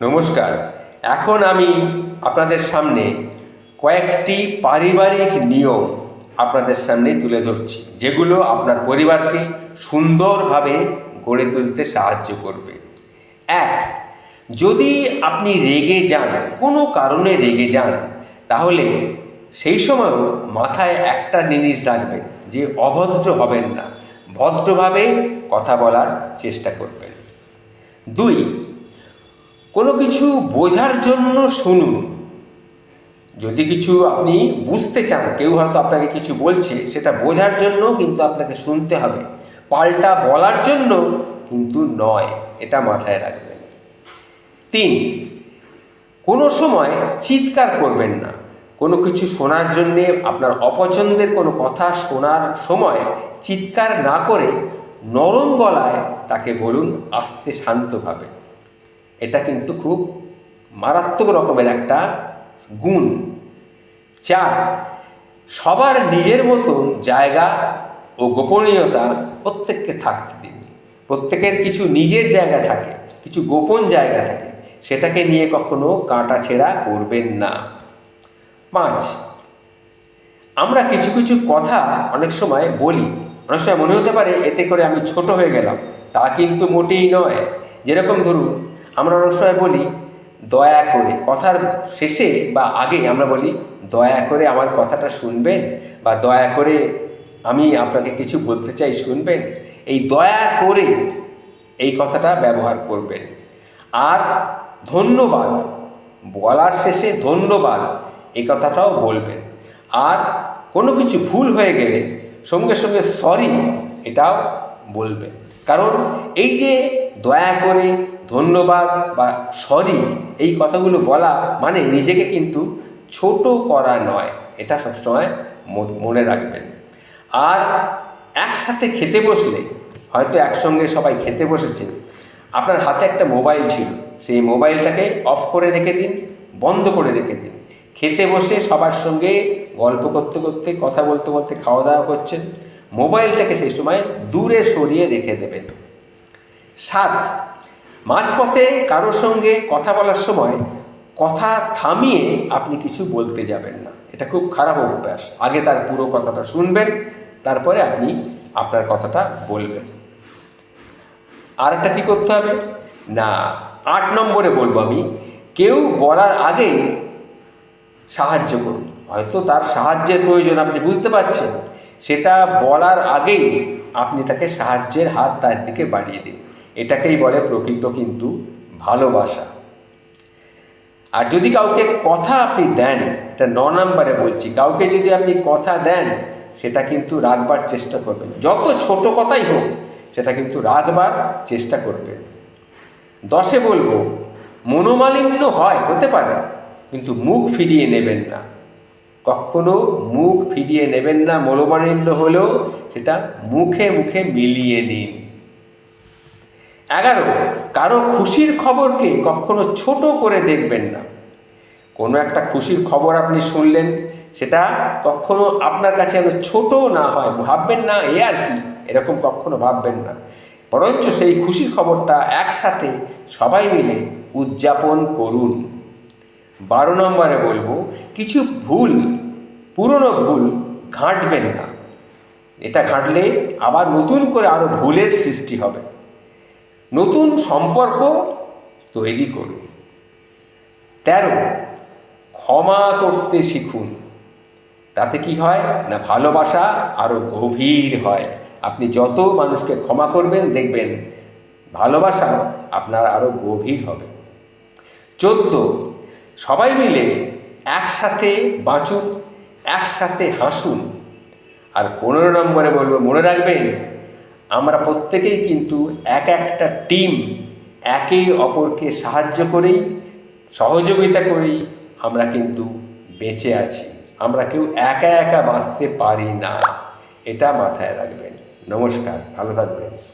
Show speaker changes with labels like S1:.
S1: নমস্কার। এখন আমি আপনাদের সামনে কয়েকটি পারিবারিক নিয়ম আপনাদের সামনে তুলে ধরছি, যেগুলো আপনার পরিবারকে সুন্দরভাবে গড়ে তুলতে সাহায্য করবে। এক, যদি আপনি রেগে যান, কোনো কারণে রেগে যান, তাহলে সেই সময়ও মাথায় একটা জিনিস রাখবেন যে অভদ্র হবেন না, ভদ্রভাবে কথা বলার চেষ্টা করবেন। দুই কোনো কিছু বোঝার জন্য শুনুন। যদি কিছু আপনি বুঝতে চান, কেউ হয়তো আপনাকে কিছু বলছে, সেটা বোঝার জন্য কিন্তু আপনাকে শুনতে হবে। পাল্টা বলার জন্য কিন্তু নয়, এটা মাথায় রাখবেন। তিন, কোনো সময় চিৎকার করবেন না। কোনো কিছু শোনার জন্যে আপনার অপছন্দের কোনো কথা শোনার সময় চিৎকার না করে নরম গলায় তাকে বলুন, আস্তে শান্তভাবে। এটা কিন্তু খুব মারাত্মক রকমের একটা গুণ। চার, সবার নিজের মতন জায়গা ও গোপনীয়তা প্রত্যেককে থাকতে দিন। প্রত্যেকের কিছু নিজের জায়গা থাকে, কিছু গোপন জায়গা থাকে, সেটাকে নিয়ে কখনো কাঁটা ছেঁড়া করবেন না। পাঁচ, আমরা কিছু কিছু কথা অনেক সময় বলি। অনেক সময় মনে হতে পারে এতে করে আমি ছোট হয়ে গেলাম। তা কিন্তু মোটেই নয়। যেরকম ধরুন আমরা অনেক সময় বলি, দয়া করে। কথার শেষে বা আগে আমরা বলি, দয়া করে আমার কথাটা শুনবেন বা দয়া করে আমি আপনাকে কিছু বলতে চাই, শুনবেন। এই দয়া করে এই কথাটা ব্যবহার করবেন। আর ধন্যবাদ, বলার শেষে ধন্যবাদ এই কথাটাও বলবেন। আর কোনো কিছু ভুল হয়ে গেলে সঙ্গে সঙ্গে সরি এটাও বলবেন। কারণ এই যে দয়া করে ধন্যবাদ বা সরি, এই কথাগুলো বলা মানে নিজেকে কিন্তু ছোট করা নয়। এটা সবসময় মনে রাখবেন। আর একসাথে খেতে বসলে, হয়তো একসঙ্গে সবাই খেতে বসেছে আপনার হাতে একটা মোবাইল ছিল, সেই মোবাইলটাকে অফ করে রেখে দিন, বন্ধ করে রেখে দিন। খেতে বসে সবার সঙ্গে গল্প করতে করতে, কথা বলতে বলতে খাওয়া দাওয়া করছেন, মোবাইলটাকে সেই সময় দূরে সরিয়ে রেখে দেবেন। সাত মাঝপথে কারোর সঙ্গে কথা বলার সময় কথা থামিয়ে আপনি কিছু বলতে যাবেন না। এটা খুব খারাপ অভ্যাস। আগে তার পুরো কথাটা শুনবেন, তারপরে আপনি আপনার কথাটা বলবেন। আর একটা কী করতে হবে? না, আট নম্বরে বলব আমি, কেউ বলার আগে সাহায্য করুন। হয়তো তার সাহায্যের প্রয়োজন, আপনি বুঝতে পারছেন। সেটা বলার আগেই আপনি তাকে সাহায্যের হাত তার দিকে বাড়িয়ে দিন। এটাকেই বলে প্রকৃত কিন্তু ভালোবাসা। আর যদি কাউকে কথা আপনি দেন, এটা ন নম্বরে বলছি, কাউকে যদি আপনি কথা দেন, সেটা কিন্তু রাখবার চেষ্টা করবেন। যত ছোট কথাই হোক, সেটা কিন্তু রাখবার চেষ্টা করবেন। দশে বলব, মনোমালিন্য হয়, হতে পারে, কিন্তু মুখ ফিরিয়ে নেবেন না। কখনো মুখ ফিরিয়ে নেবেন না, মনোমালিন্য হলেও সেটা মুখে মুখে মিলিয়ে নিন। এগারো, কারও খুশির খবরকে কখনো ছোট করে দেখবেন না। কোনো একটা খুশির খবর আপনি শুনলেন, সেটা কখনো আপনার কাছে যেন ছোট না হয়, ভাববেন না, এ আর কি? এরকম কখনো ভাববেন না। বরঞ্চ সেই খুশির খবরটা একসাথে সবাই মিলে উদযাপন করুন। বারো নম্বরে বলব, কিছু ভুল, পুরনো ভুল ঘাঁটবেন না। এটা ঘাঁটলে আবার নতুন করে আরও ভুলের সৃষ্টি হবে। নতুন সম্পর্ক তৈরি করুন। তেরো, ক্ষমা করতে শিখুন। তাতে কি হয়? না ভালোবাসা আরও গভীর হয়। আপনি যত মানুষকে ক্ষমা করবেন, দেখবেন ভালোবাসা আপনার আরও গভীর হবে। চোদ্দ, সবাই মিলে একসাথে বাঁচুন, একসাথে হাসুন। আর পনেরো নম্বরে বলব, মনে রাখবেন আমরা প্রত্যেকেই কিন্তু এক একটা টিম একে অপরকে সাহায্য করেই, সহযোগিতা করেই আমরা কিন্তু বেঁচে আছি। আমরা কেউ একা একা বাঁচতে পারি না। এটা মাথায় রাখবেন। নমস্কার। ভালো থাকবেন।